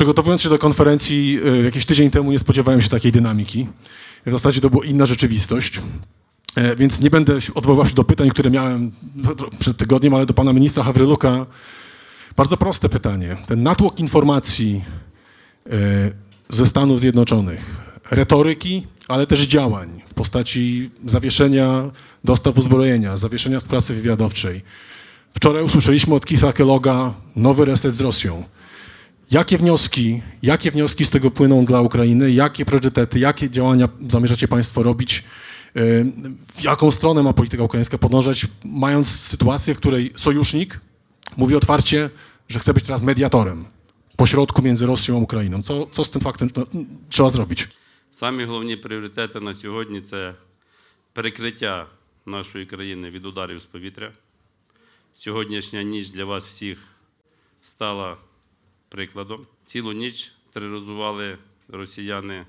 Przygotowując się do konferencji y, jakiś tydzień temu nie spodziewałem się takiej dynamiki. W zasadzie to była inna rzeczywistość. E, Więc nie będę odwoływał się do pytań, które miałem przed tygodniem, ale do pana ministra Hawryluka. Bardzo proste pytanie. Ten natłok informacji e, ze Stanów Zjednoczonych, retoryki, ale też działań w postaci zawieszenia dostaw uzbrojenia, zawieszenia współpracy wywiadowczej. Wczoraj usłyszeliśmy od Keitha Kelloga nowy reset z Rosją. Jakie wnioski, jakie wnioski z tego płyną dla Ukrainy? Jakie priorytety, jakie działania zamierzacie Państwo robić? Yy, W jaką stronę ma polityka ukraińska podążać, mając sytuację, w której sojusznik mówi otwarcie, że chce być teraz mediatorem pośrodku między Rosją a Ukrainą? Co, co z tym faktem no, trzeba zrobić? Самі головні пріоритети на сьогодні це перекриття нашої країни від ударів з повітря. Сьогоднішня ніч для вас всіх стала прикладом. Цілу ніч тероризували росіяни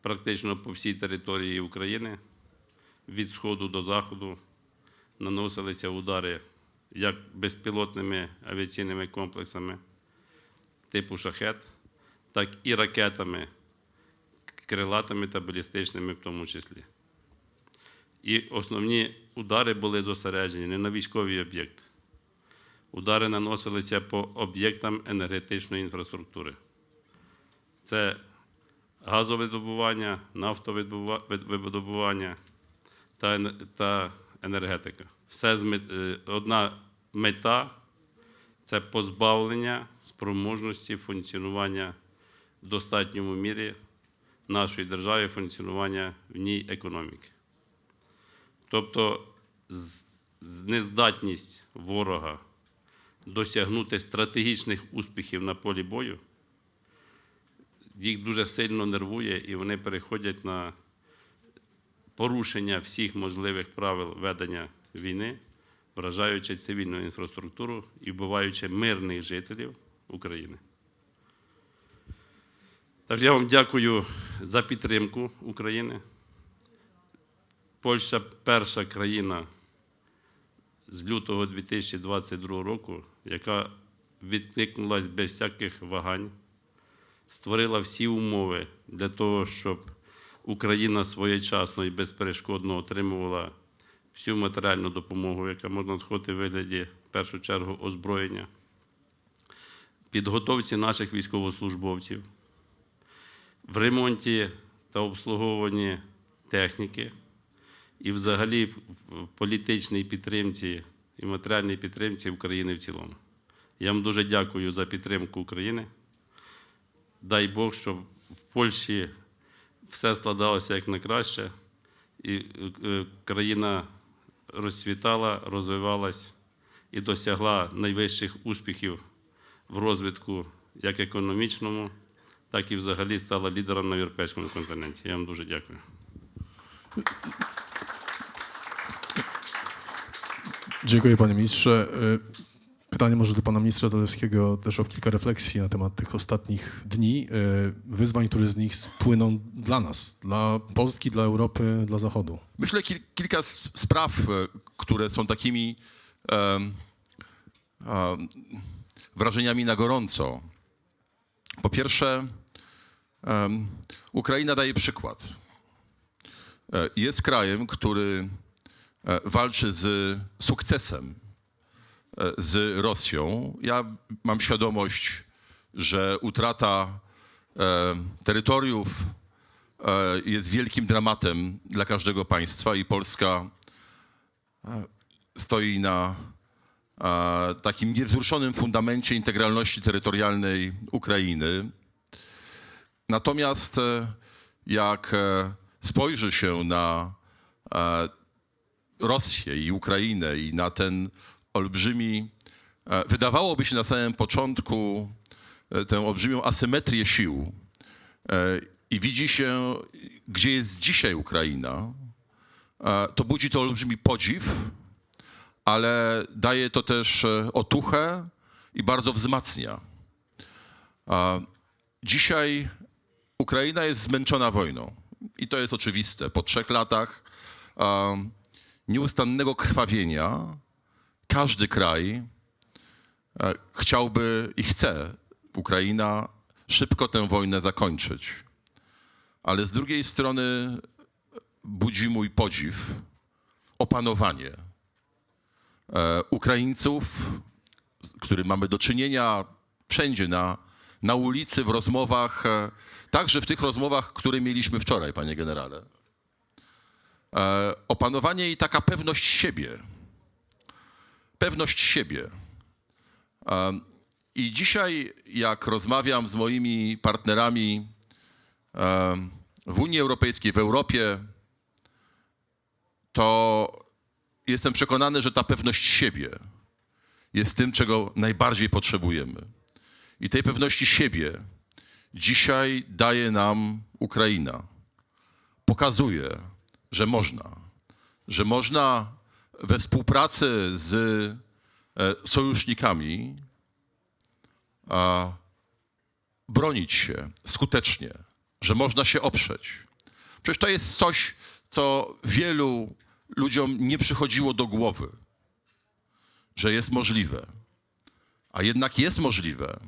практично по всій території України від сходу до заходу. Наносилися удари як безпілотними авіаційними комплексами типу шахет, так і ракетами крилатими та балістичними в тому числі. І основні удари були зосереджені не на військові об'єкти. Удари наносилися по об'єктам енергетичної інфраструктури. Це газовидобування, нафтовидобування та, енергетика. Все е, одна мета це позбавлення спроможності функціонування в достатньому мірі нашої держави функціонування в ній економіки. Тобто нездатність ворога досягнути стратегічних успіхів на полі бою їх дуже сильно нервує, і вони переходять на порушення всіх можливих правил ведення війни, вражаючи цивільну інфраструктуру і вбиваючи мирних жителів України. Так я вам дякую за підтримку України. Польща перша країна з лютого 2022 року, яка відкликнулась без всяких вагань, створила всі умови для того, щоб Україна своєчасно і безперешкодно отримувала всю матеріальну допомогу, яка може надходити в вигляді, в першу чергу, озброєння, підготовці наших військовослужбовців, в ремонті та обслуговуванні техніки і взагалі в політичній підтримці і матеріальній підтримці України в цілому. Я вам дуже дякую за підтримку України. Дай Бог, щоб в Польщі все складалося як найкраще, і е, е, країна розцвітала, розвивалась і досягла найвищих успіхів в розвитку як економічному, так і взагалі стала лідером на європейському континенті. Я вам дуже дякую. Dziękuję panie ministrze. Y, Pytanie może do pana ministra Zalewskiego też o kilka refleksji na temat tych ostatnich dni, y, wyzwań, które z nich płyną dla nas, dla Polski, dla Europy, dla Zachodu. Myślę, kil, kilka spraw, e, które są takimi em, em, wrażeniami na gorąco. Po pierwsze, em, Ukraina daje przykład. Jest krajem, który walczy z sukcesem e, z Rosją. Ja mam świadomość, że utrata e, terytoriów e, jest wielkim dramatem dla każdego państwa i Polska e, stoi na e, takim niewzruszonym fundamencie integralności terytorialnej Ukrainy. Natomiast e, jak e, spojrzy się na e, Rosję i Ukrainę i na ten olbrzymi, e, wydawałoby się na samym początku e, tę olbrzymią asymetrię sił e, i widzi się, gdzie jest dzisiaj Ukraina, to budzi to olbrzymi podziw, ale daje to też otuchę i bardzo wzmacnia. Dzisiaj Ukraina jest zmęczona wojną i to jest oczywiste. Po trzech latach nieustannego krwawienia każdy kraj e, chciałby i chce, Ukraina, szybko tę wojnę zakończyć. Ale z drugiej strony budzi mój podziw, opanowanie e, Ukraińców, z którym mamy do czynienia wszędzie na, na ulicy, w rozmowach, e, także w tych rozmowach, które mieliśmy wczoraj, panie generale. E, opanowanie i taka pewność siebie. Pewność siebie. E, I dzisiaj, jak rozmawiam z moimi partnerami e, w Unii Europejskiej, w Europie, to jestem przekonany, że ta pewność siebie jest tym, czego najbardziej potrzebujemy. I tej pewności siebie dzisiaj daje nam Ukraina. Pokazuje, że można, że można we współpracy z e, sojusznikami bronić się skutecznie, że można się oprzeć. Przecież to jest coś, co wielu ludziom nie przychodziło do głowy, że jest możliwe. A jednak jest możliwe.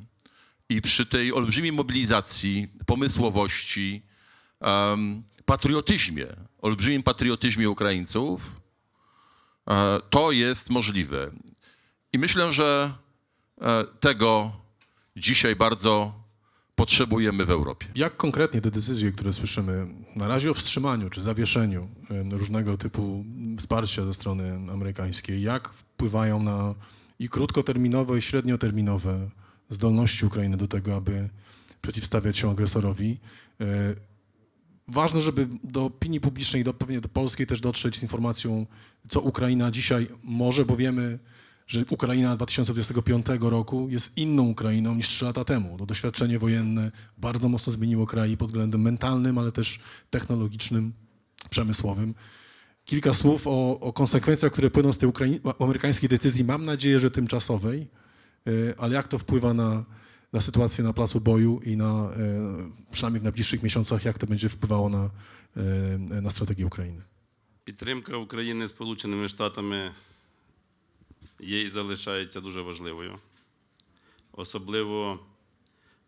I przy tej olbrzymiej mobilizacji, pomysłowości, em, patriotyzmie, olbrzymim patriotyzmie Ukraińców, e, to jest możliwe. I myślę, że e, tego dzisiaj bardzo potrzebujemy w Europie. Jak konkretnie te decyzje, które słyszymy, na razie o wstrzymaniu czy zawieszeniu em, różnego typu wsparcia ze strony amerykańskiej, jak wpływają na i krótkoterminowe, i średnioterminowe zdolności Ukrainy do tego, aby przeciwstawiać się agresorowi? E, Ważne, żeby do opinii publicznej, do, pewnie do polskiej też dotrzeć z informacją, co Ukraina dzisiaj może, bo wiemy, że Ukraina 2025 roku jest inną Ukrainą niż trzy lata temu. To doświadczenie wojenne bardzo mocno zmieniło kraj pod względem mentalnym, ale też technologicznym, przemysłowym. Kilka słów o, o konsekwencjach, które płyną z tej Ukrai- amerykańskiej decyzji, mam nadzieję, że tymczasowej, y, ale jak to wpływa na, na sytuację na placu boju i na, y, przynajmniej w najbliższych miesiącach, jak to będzie wpływało na, na strategię Ukrainy. Підтримка України Сполученими Штатами є і залишається дуже важливою, особливо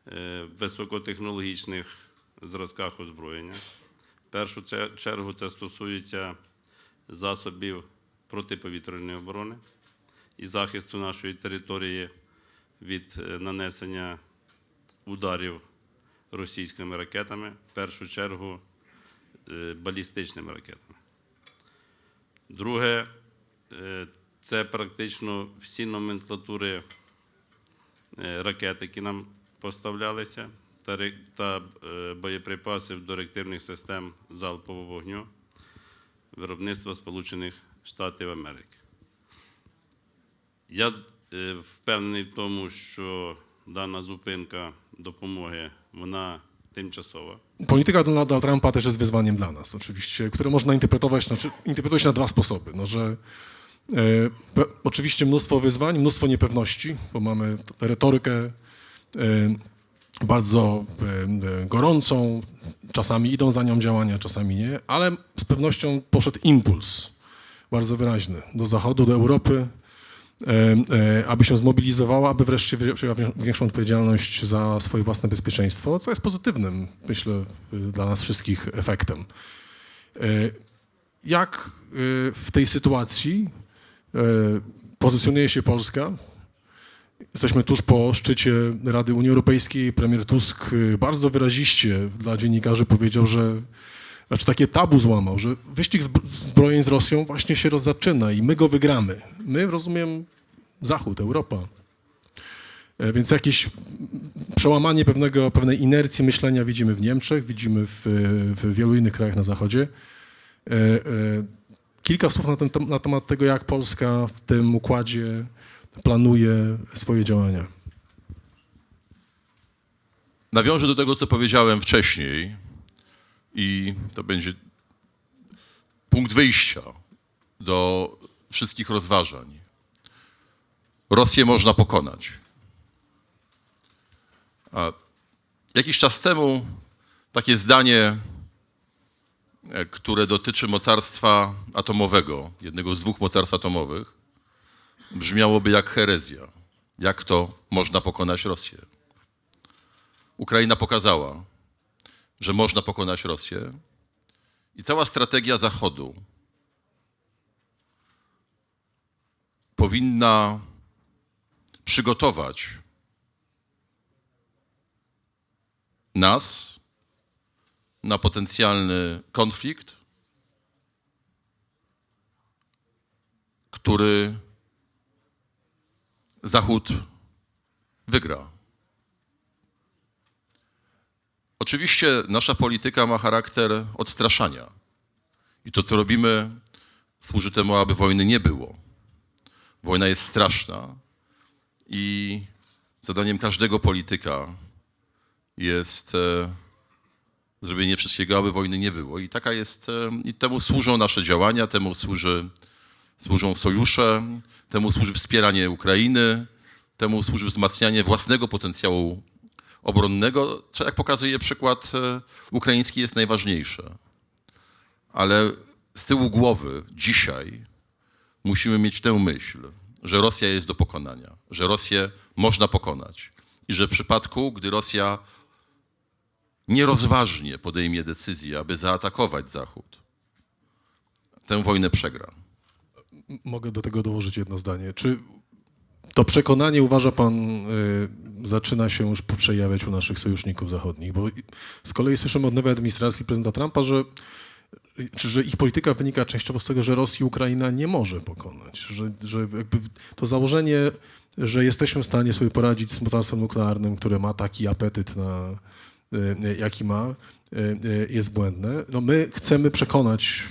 е, в високотехнологічних зразках озброєння. В першу чергу це стосується засобів протиповітряної оборони і захисту нашої території від е, нанесення ударів російськими ракетами, в першу чергу е, балістичними ракетами. Друге, е, це практично всі номенклатури ракет, які нам поставлялися, та боєприпасів до реактивних систем залпового вогню виробництва Сполучених Штатів Америки. Я впевнений в тому, що дана зупинка допомоги вона тимчасова. Polityka Donalda Trumpa też jest wyzwaniem dla nas, oczywiście, które można interpretować, znaczy, interpretować na dwa sposoby. No, że e, pe, oczywiście mnóstwo wyzwań, mnóstwo niepewności, bo mamy t- retorykę e, bardzo e, e, gorącą, czasami idą za nią działania, czasami nie, ale z pewnością poszedł impuls bardzo wyraźny do Zachodu, do Europy, e, e, aby się zmobilizowała, aby wreszcie wzię- wzięła wię- większą odpowiedzialność za swoje własne bezpieczeństwo, co jest pozytywnym, myślę, y, dla nas wszystkich efektem. E, Jak y, w tej sytuacji e, pozycjonuje się Polska? Jesteśmy tuż po szczycie Rady Unii Europejskiej. Premier Tusk y, bardzo wyraziście dla dziennikarzy powiedział, że znaczy takie tabu złamał, że wyścig zb- zbrojeń z Rosją właśnie się roz- zaczyna i my go wygramy. My, rozumiem, Zachód, Europa. E, Więc jakieś przełamanie pewnego, pewnej inercji myślenia widzimy w Niemczech, widzimy w, w wielu innych krajach na Zachodzie. E, e, Kilka słów na, ten, na temat tego, jak Polska w tym układzie planuje swoje działania. Nawiążę do tego, co powiedziałem wcześniej, i to będzie punkt wyjścia do wszystkich rozważań. Rosję można pokonać. A jakiś czas temu takie zdanie, e, które dotyczy mocarstwa atomowego, jednego z dwóch mocarstw atomowych, brzmiałoby jak herezja. Jak to można pokonać Rosję? Ukraina pokazała, że można pokonać Rosję i cała strategia Zachodu powinna przygotować nas na potencjalny konflikt, który Zachód wygra. Oczywiście nasza polityka ma charakter odstraszania. I to, co robimy, służy temu, aby wojny nie było. Wojna jest straszna i zadaniem każdego polityka jest e, zrobienie wszystkiego, aby wojny nie było. I taka jest, e, i temu służą nasze działania, temu służy, służą sojusze, temu służy wspieranie Ukrainy, temu służy wzmacnianie własnego potencjału obronnego, co jak pokazuje przykład e, ukraiński jest najważniejsze. Ale z tyłu głowy dzisiaj musimy mieć tę myśl, że Rosja jest do pokonania, że Rosję można pokonać i że w przypadku, gdy Rosja nierozważnie podejmie decyzję, aby zaatakować Zachód, tę wojnę przegra. Mogę do tego dołożyć jedno zdanie. Czy to przekonanie, uważa pan, y, zaczyna się już przejawiać u naszych sojuszników zachodnich? Bo z kolei słyszymy od nowej administracji prezydenta Trumpa, że, że ich polityka wynika częściowo z tego, że Rosji Ukraina nie może pokonać. Że, że to założenie, że jesteśmy w stanie sobie poradzić z mocarstwem nuklearnym, które ma taki apetyt na, y, jaki ma, y, jest błędne. No my chcemy przekonać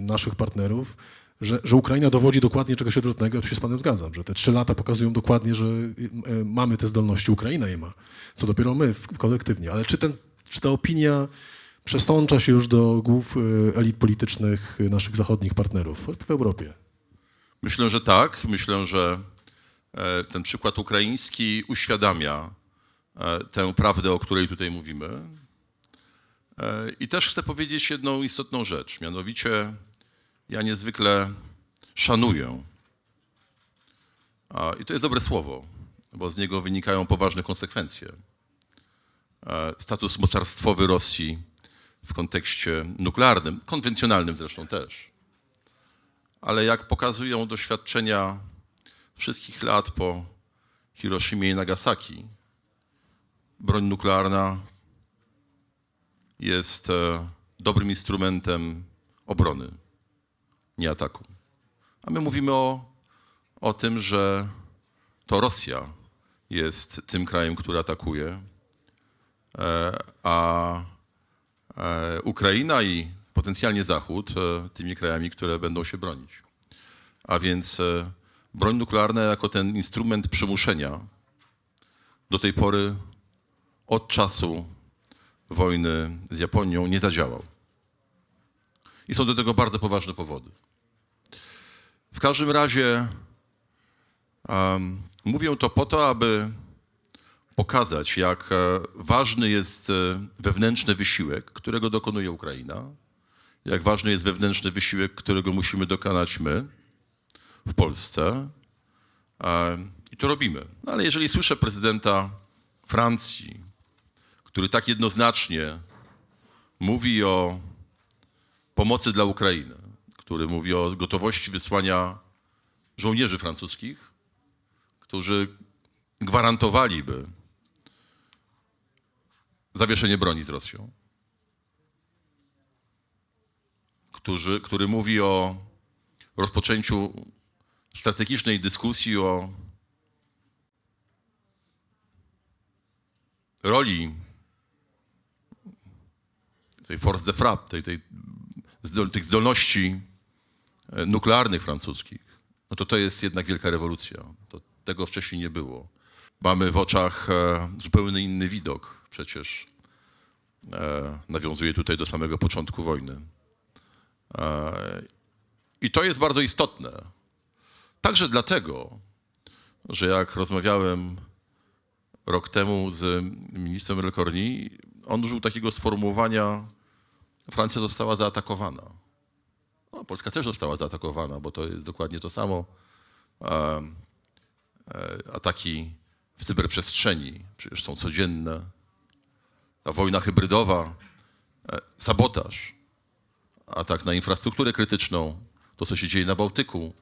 naszych partnerów, że, że Ukraina dowodzi dokładnie czegoś odwrotnego, tu się z panem zgadzam, że te trzy lata pokazują dokładnie, że y, mamy te zdolności, Ukraina je ma, co dopiero my w, kolektywnie. Ale czy, ten, czy ta opinia przesącza się już do głów y, elit politycznych y, naszych zachodnich partnerów w Europie? Myślę, że tak. Myślę, że e, ten przykład ukraiński uświadamia e, tę prawdę, o której tutaj mówimy. E, I też chcę powiedzieć jedną istotną rzecz, mianowicie ja niezwykle szanuję, i to jest dobre słowo, bo z niego wynikają poważne konsekwencje, e, status mocarstwowy Rosji w kontekście nuklearnym, konwencjonalnym zresztą też. Ale jak pokazują doświadczenia wszystkich lat po Hiroshimie i Nagasaki, broń nuklearna jest e, dobrym instrumentem obrony, nie ataku. A my mówimy o, o tym, że to Rosja jest tym krajem, który atakuje, e, a e, Ukraina i potencjalnie Zachód e, tymi krajami, które będą się bronić. A więc broń nuklearna jako ten instrument przymuszenia do tej pory od czasu wojny z Japonią nie zadziałał. I są do tego bardzo poważne powody. W każdym razie um, mówię to po to, aby pokazać, jak e, ważny jest e, wewnętrzny wysiłek, którego dokonuje Ukraina, jak ważny jest wewnętrzny wysiłek, którego musimy dokonać my w Polsce. I to robimy. No, ale jeżeli słyszę prezydenta Francji, który tak jednoznacznie mówi o pomocy dla Ukrainy, który mówi o gotowości wysłania żołnierzy francuskich, którzy gwarantowaliby zawieszenie broni z Rosją, którzy, który mówi o rozpoczęciu strategicznej dyskusji o roli tej force de frappe, tej, tej, tych zdolności nuklearnych francuskich, no to to jest jednak wielka rewolucja. To, tego wcześniej nie było. Mamy w oczach e, zupełnie inny widok. Przecież e, nawiązuje tutaj do samego początku wojny. E, I to jest bardzo istotne. Także dlatego, że jak rozmawiałem rok temu z ministrem Lecorni, on użył takiego sformułowania Francja została zaatakowana. No, Polska też została zaatakowana, bo to jest dokładnie to samo. E, ataki w cyberprzestrzeni, przecież są codzienne. Ta wojna hybrydowa, e, sabotaż, atak na infrastrukturę krytyczną, to co się dzieje na Bałtyku.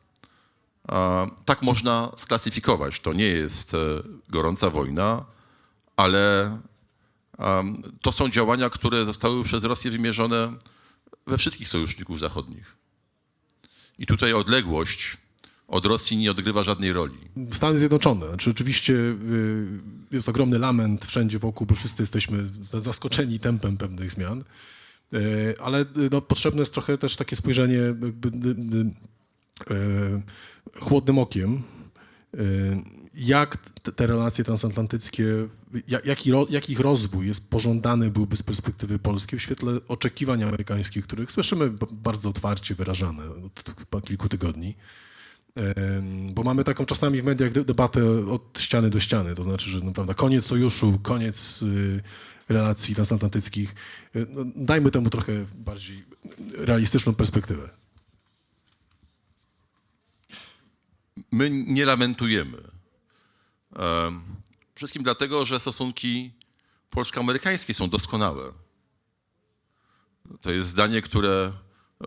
Tak można sklasyfikować. To nie jest e, gorąca wojna, ale to są działania, które zostały przez Rosję wymierzone we wszystkich sojuszników zachodnich. I tutaj odległość od Rosji nie odgrywa żadnej roli. Stany Zjednoczone. Znaczy, oczywiście y, jest ogromny lament wszędzie wokół, bo wszyscy jesteśmy za- zaskoczeni tempem pewnych zmian. Y, Ale y, no, potrzebne jest trochę też takie spojrzenie chłodnym okiem. Jak te, relacje transatlantyckie, jak, jaki, ro, jakich rozwój jest pożądany byłby z perspektywy polskiej w świetle oczekiwań amerykańskich, których słyszymy bardzo otwarcie wyrażane od kilku tygodni. Bo mamy taką czasami w mediach de- debatę od ściany do ściany, to znaczy, że no, prawda, koniec sojuszu, koniec y, relacji transatlantyckich. Y, No, dajmy temu trochę bardziej realistyczną perspektywę. My nie lamentujemy. Wszystkim dlatego, że stosunki polsko-amerykańskie są doskonałe. To jest zdanie, które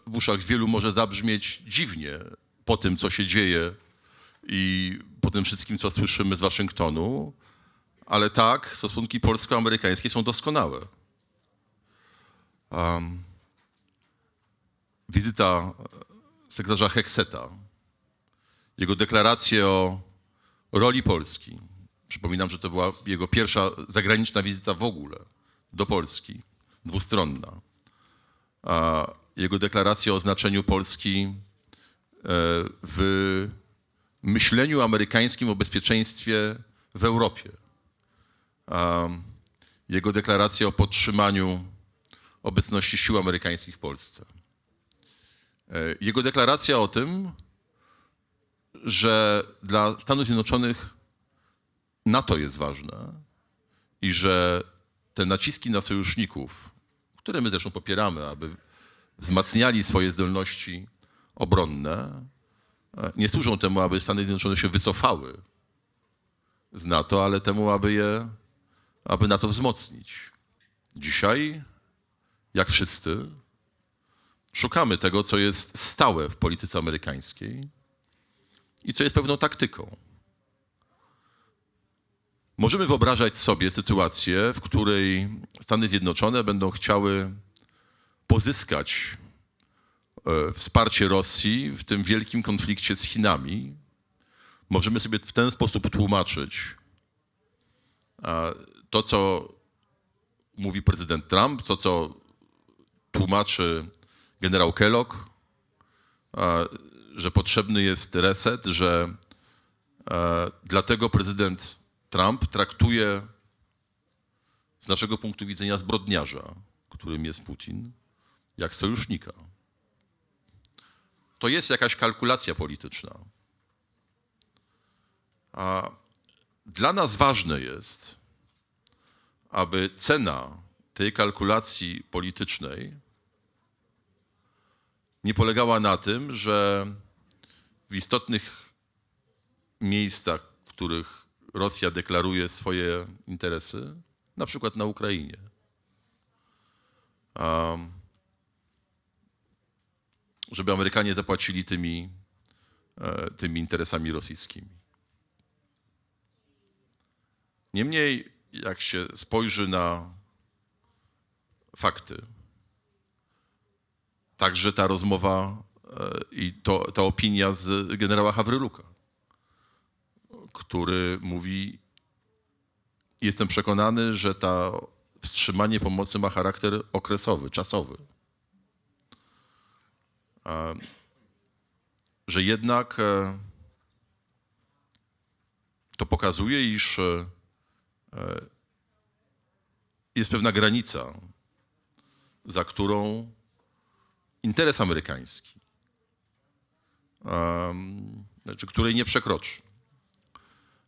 w uszach wielu może zabrzmieć dziwnie po tym, co się dzieje i po tym wszystkim, co słyszymy z Waszyngtonu, ale tak, stosunki polsko-amerykańskie są doskonałe. Em, wizyta sekretarza Hekseta, jego deklarację o roli Polski. Przypominam, że to była jego pierwsza zagraniczna wizyta w ogóle do Polski, dwustronna. A jego deklarację o znaczeniu Polski e, w myśleniu amerykańskim o bezpieczeństwie w Europie. Jego deklarację o podtrzymaniu obecności sił amerykańskich w Polsce. E, Jego deklaracja o tym, że dla Stanów Zjednoczonych NATO jest ważne i że te naciski na sojuszników, które my zresztą popieramy, aby wzmacniali swoje zdolności obronne, nie służą temu, aby Stany Zjednoczone się wycofały z NATO, ale temu, aby je, aby NATO wzmocnić. Dzisiaj, jak wszyscy, szukamy tego, co jest stałe w polityce amerykańskiej, i co jest pewną taktyką. Możemy wyobrażać sobie sytuację, w której Stany Zjednoczone będą chciały pozyskać e, wsparcie Rosji w tym wielkim konflikcie z Chinami. Możemy sobie w ten sposób tłumaczyć e, to, co mówi prezydent Trump, to, co tłumaczy generał Kellogg, e, że potrzebny jest reset, że e, dlatego prezydent Trump traktuje z naszego punktu widzenia zbrodniarza, którym jest Putin, jak sojusznika. To jest jakaś kalkulacja polityczna. A dla nas ważne jest, aby cena tej kalkulacji politycznej nie polegała na tym, że w istotnych miejscach, w których Rosja deklaruje swoje interesy, na przykład na Ukrainie, żeby Amerykanie zapłacili tymi, e, tymi interesami rosyjskimi. Niemniej, jak się spojrzy na fakty, także ta rozmowa i to, ta opinia z generała Hawryluka, który mówi: Jestem przekonany, że to wstrzymanie pomocy ma charakter okresowy, czasowy. A, Że jednak e, to pokazuje, iż e, e, jest pewna granica, za którą interes amerykański, znaczy, której nie przekroczy.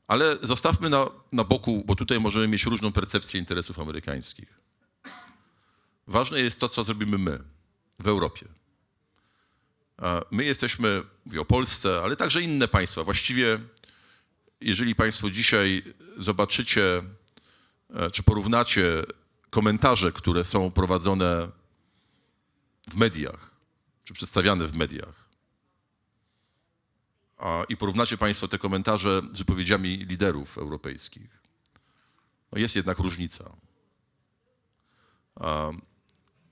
Ale zostawmy na, na boku, bo tutaj możemy mieć różną percepcję interesów amerykańskich. Ważne jest to, co zrobimy my w Europie. My jesteśmy, mówię o Polsce, ale także inne państwa. Właściwie jeżeli Państwo dzisiaj zobaczycie, e, czy porównacie komentarze, które są prowadzone w mediach, czy przedstawiane w mediach, a, i porównacie Państwo te komentarze z wypowiedziami liderów europejskich, no jest jednak różnica. A,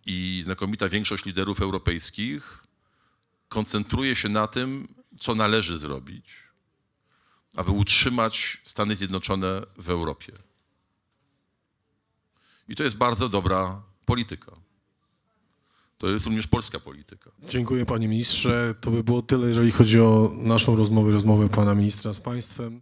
I znakomita większość liderów europejskich koncentruje się na tym, co należy zrobić, aby utrzymać Stany Zjednoczone w Europie. I to jest bardzo dobra polityka. To jest również polska polityka. Dziękuję panie ministrze. To by było tyle, jeżeli chodzi o naszą rozmowę, rozmowę pana ministra z państwem.